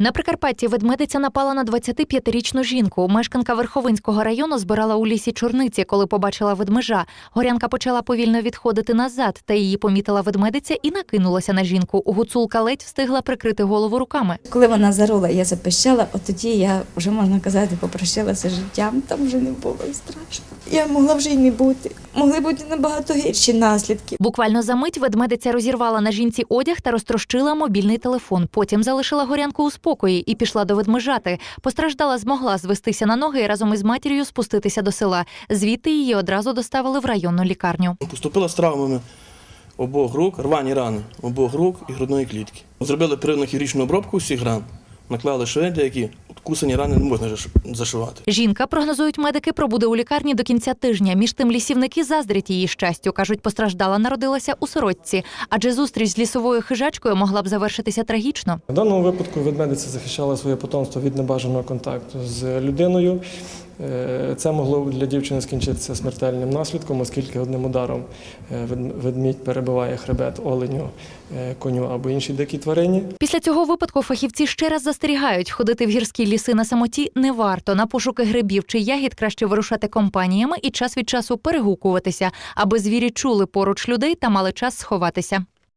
На Прикарпатті ведмедиця напала на 25-річну жінку. Мешканка Верховинського району збирала у лісі чорниці, коли побачила ведмежа. Горянка почала повільно відходити назад, та її помітила ведмедиця і накинулася на жінку. Гуцулка ледь встигла прикрити голову руками. Коли вона зарола, я запищала, от тоді я вже можна казати, попрощалася життям. Там вже не було страшно. Я могла вже й не бути. Могли бути набагато гірші наслідки. Буквально за мить ведмедиця розірвала на жінці одяг та розтрощила мобільний телефон. Потім залишила горянку у спокої і пішла до ведмежати. Постраждала змогла звестися на ноги і разом із матір'ю спуститися до села. Звідти її одразу доставили в районну лікарню. Поступила з травмами обох рук, рвані рани обох рук і грудної клітки. Зробили первинну хірургічну обробку всіх ран, наклали шви, деякі кусані рани не можна зашивати. Жінка, прогнозують медики, пробуде у лікарні до кінця тижня. Між тим лісівники заздрять її щастю. кажуть, постраждала народилася у сорочці, адже зустріч з лісовою хижачкою могла б завершитися трагічно. В даному випадку ведмедиця захищала своє потомство від небажаного контакту з людиною. Е, Це могло для дівчини скінчитися смертельним наслідком, оскільки одним ударом е, ведмідь перебиває хребет оленю, е, коню або іншій дикій тварині. Після цього випадку фахівці ще раз застерігають, ходити в гірські ліси на самоті не варто. На пошуки грибів чи ягід краще вирушати компаніями і час від часу перегукуватися, аби звірі чули поруч людей та мали час сховатися.